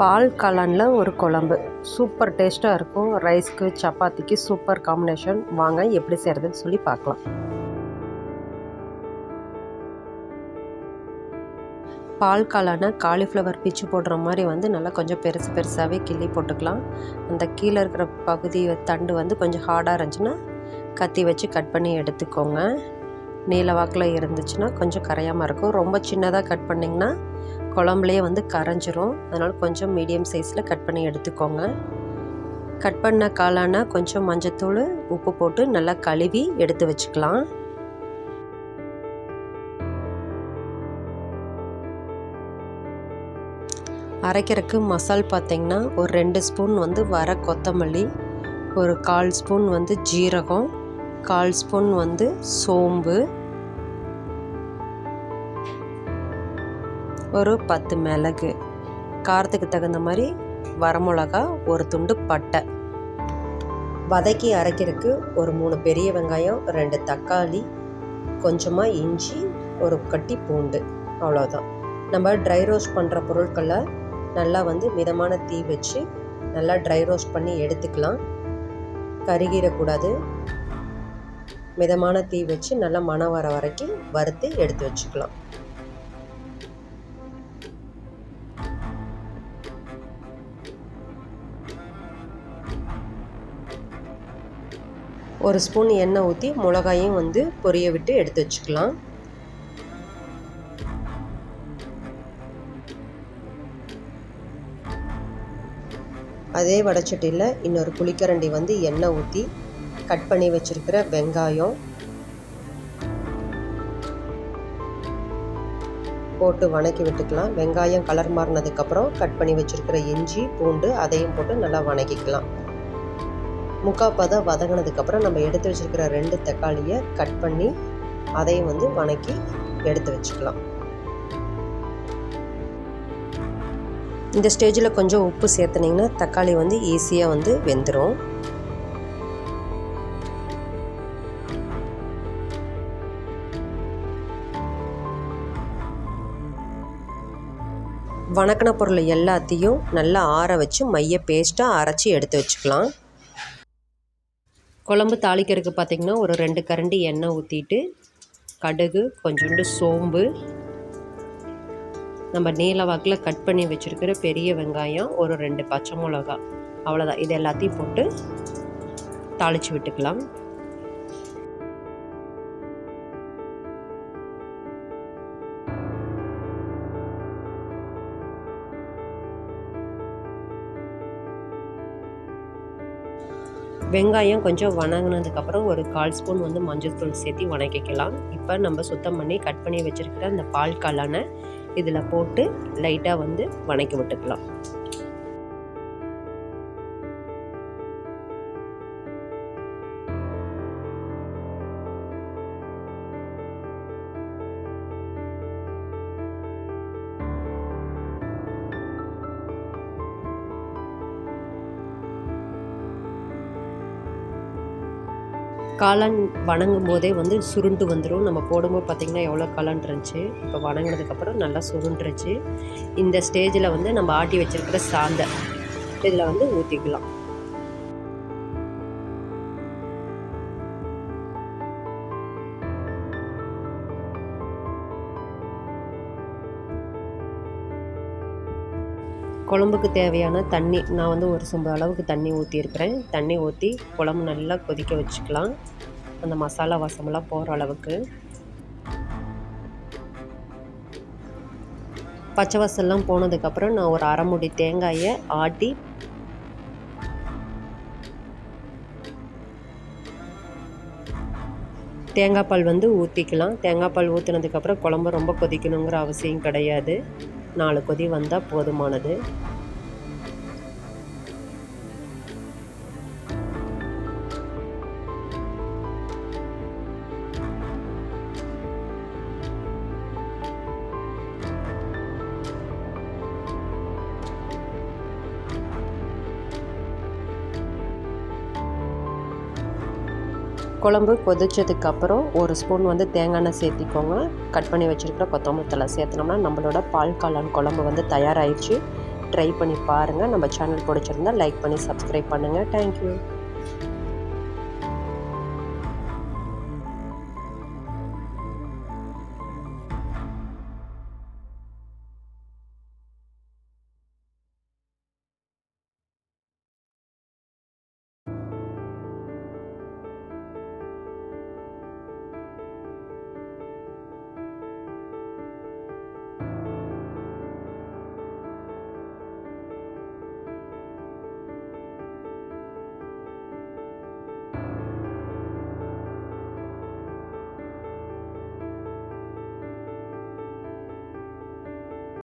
பால் காளானில் ஒரு குழம்பு. சூப்பர் டேஸ்ட்டாக இருக்கும். ரைஸ்க்கு சப்பாத்திக்கு சூப்பர் காம்பினேஷன். வாங்க எப்படி செய்கிறதுன்னு சொல்லி பார்க்கலாம். பால் காளானை காலிஃப்ளவர் பிச்சு போடுற மாதிரி வந்து நல்லா கொஞ்சம் பெருசு பெருசாகவே கிள்ளி போட்டுக்கலாம். அந்த கீழே இருக்கிற பகுதி தண்டு வந்து கொஞ்சம் ஹார்டாக இருந்துச்சுன்னா கத்தி வச்சு கட் பண்ணி எடுத்துக்கோங்க. நீல வாக்கில் இருந்துச்சுன்னா கொஞ்சம் கரையாமல் இருக்கும். ரொம்ப சின்னதாக கட் பண்ணிங்கன்னா குழம்புலையே வந்து கரைஞ்சிரும். அதனால் கொஞ்சம் மீடியம் சைஸில் கட் பண்ணி எடுத்துக்கோங்க. கட் பண்ண காளானை கொஞ்சம் மஞ்சத்தூள் உப்பு போட்டு நல்லா கழுவி எடுத்து வச்சுக்கலாம். அரைக்கிறதுக்கு மசால் பார்த்திங்கன்னா ஒரு ரெண்டு ஸ்பூன் வந்து வர கொத்தமல்லி ஒரு கால் ஸ்பூன் வந்து ஜீரகம் கால் ஸ்பூன் வந்து சோம்பு ஒரு பத்து மிளகு காரத்துக்கு தகுந்த மாதிரி வரமிளகா ஒரு துண்டு பட்டை. வதக்கி அரைக்கிறதுக்கு ஒரு மூணு பெரிய வெங்காயம் ரெண்டு தக்காளி கொஞ்சமாக இஞ்சி ஒரு கட்டி பூண்டு அவ்வளோதான் நம்ம ட்ரை ரோஸ்ட் பண்ணுற பொருட்களை நல்லா வந்து மிதமான தீ வச்சு நல்லா ட்ரை ரோஸ்ட் பண்ணி எடுத்துக்கலாம். கருகிடக்கூடாது. மிதமான தீ வச்சு நல்லா மணம் வர வரைக்கும் வறுத்து எடுத்து வச்சுக்கலாம். ஒரு ஸ்பூன் எண்ணெய் ஊற்றி மிளகாயும் வந்து பொரிய விட்டு எடுத்து வச்சுக்கலாம். அதே வடச்சட்டியில் இன்னொரு புளிக்கரண்டி வந்து எண்ணெய் ஊற்றி கட் பண்ணி வச்சுருக்கிற வெங்காயம் போட்டு வணக்கி விட்டுக்கலாம். வெங்காயம் கலர் மாறினதுக்கப்புறம் கட் பண்ணி வச்சுருக்கிற இஞ்சி பூண்டு அதையும் போட்டு நல்லா வணக்கிக்கலாம். முக்கால் பதம் வதங்கினதுக்கப்புறம் நம்ம எடுத்து வச்சுருக்கிற ரெண்டு தக்காளியை கட் பண்ணி அதையும் வந்து வணக்கி எடுத்து வச்சுக்கலாம். இந்த ஸ்டேஜில் கொஞ்சம் உப்பு சேர்த்துனிங்கன்னா தக்காளி வந்து ஈஸியாக வந்து வெந்துடும் வணக்கின பொருள் எல்லாத்தையும் நல்லா ஆற வச்சு மைய பேஸ்ட்டாக அரைச்சி எடுத்து வச்சுக்கலாம். குழம்பு தாளிக்கிறதுக்கு பார்த்திங்கன்னா ஒரு ரெண்டு கரண்டி எண்ணெய் ஊற்றிட்டு கடுகு கொஞ்சோண்டு சோம்பு. நம்ம நீல வாக்கில் கட் பண்ணி வச்சுருக்கிற பெரிய வெங்காயம் ஒரு ரெண்டு பச்சை மிளகா அவ்வளோதான் இது எல்லாத்தையும் போட்டு தாளித்து விட்டுக்கலாம். வெங்காயம் கொஞ்சம் வணங்கினதுக்கப்புறம் ஒரு கால் ஸ்பூன் வந்து மஞ்சள் தூள் சேர்த்து வணக்கிக்கலாம். இப்போ நம்ம சுத்தம் பண்ணி கட் பண்ணி வச்சுருக்கிற அந்த பால் காளானை இதில் போட்டு லைட்டாக வந்து வணக்கி விட்டுக்கலாம். காளான் வணங்கும் போதே வந்து சுருண்டு வந்துடும் நம்ம போடும்போது பார்த்திங்கன்னா எவ்வளோ காளான் இருந்துச்சு. இப்போ வணங்கினதுக்கப்புறம் நல்லா சுருண்டுருச்சு. இந்த ஸ்டேஜில் வந்து நம்ம ஆட்டி வச்சுருக்கிற சாந்தை. இதில் வந்து ஊற்றிக்கலாம் குழம்புக்கு தேவையான தண்ணி நான் வந்து ஒரு சொம்பு அளவுக்கு தண்ணி ஊற்றிருக்கிறேன் தண்ணி ஊற்றி குழம்பு நல்லா கொதிக்க வச்சுக்கலாம். அந்த மசாலா வாசமெல்லாம் போகிற அளவுக்கு. பச்சை வாசல்லாம் போனதுக்கப்புறம் நான் ஒரு அரைமுடி தேங்காயை ஆட்டி தேங்காய் பால் வந்து ஊற்றிக்கலாம் தேங்காய் பால் ஊற்றினதுக்கப்புறம் குழம்பு ரொம்ப கொதிக்கணுங்கிற அவசியம் கிடையாது. நாலு கொதி வந்தால் போதுமானது. குழம்பு கொதிச்சதுக்கப்புறம் ஒரு ஸ்பூன் வந்து தேங்காய் எண்ணெய் சேர்த்திக்கோங்க. கட் பண்ணி வச்சுருக்கிற கொத்தமல்லி தலை சேர்த்தனோம்னா நம்மளோட பால் காளான் குழம்பு வந்து தயாராகிடுச்சு ட்ரை பண்ணி பாருங்கள் நம்ம சேனல் பிடிச்சிருந்தா லைக் பண்ணி சப்ஸ்கிரைப் பண்ணுங்கள் தேங்க்யூ